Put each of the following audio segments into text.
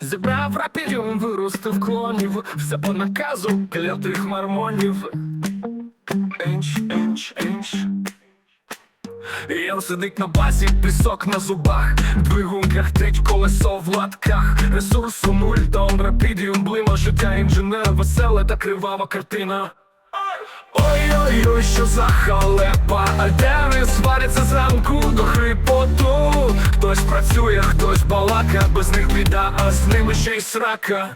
Зібрав рапідіум, виростив клонів, все по наказу клятих мармонів. Енч, енч, енч. Ян сидить на базі, пісок на зубах, двигунках треть колесо в латках, ресурсу нуль, тон рапідіум, блима, життя інженера, веселе та кривава картина. Ой-ой-ой, що за халепа, альтери сваряться зранку до хрипоту. Хтось працює, хтось балака, без них біда, а з ними ще й срака.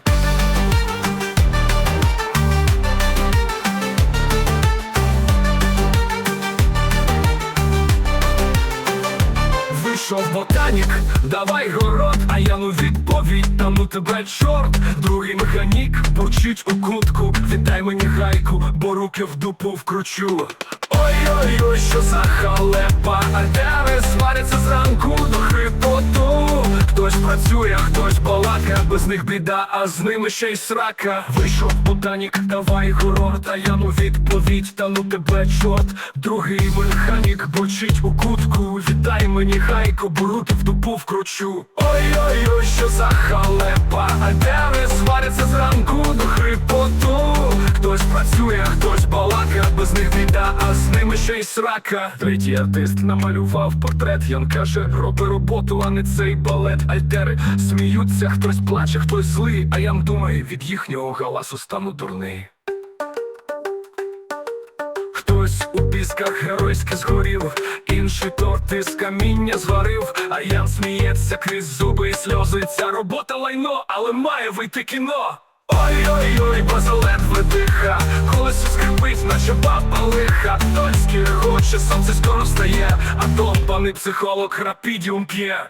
Вийшов ботанік, давай город, а я ну відповідь, та ну тебе чорт, другий механік бурчить у кутку, віддай мені гайку, бо руки в дупу вкручу. Ой-ой-ой, що за халепа, альтери сваряться працює, хтось балака, без них біда, а з ними ще й срака. Вийшов ботанік, давай город, а я ну відповідь, та ну тебе чорт, другий механік бочить у кутку, Вітай мені хайко, бо в дупу вкручу. Ой-ой-ой, що за Хтось працює, хтось балака, без них біда, а з ними ще й срака. Третій артист намалював портрет, Ян каже, роби роботу, а не цей балет. Альтери сміються, хтось плаче, хтось злий, а Ян думає, від їхнього галасу стану дурний. Хтось у пісках геройськи згорів, інший торти з каміння зварив, а Ян сміється крізь зуби і сльози. Ця робота лайно, але має вийти кіно. Ой-ой-ой, бо ледве диха, колесо скрипить, наче баба лиха. Хтось хоче, сонце скоро встає, а довбаний психолог рапідіум п'є.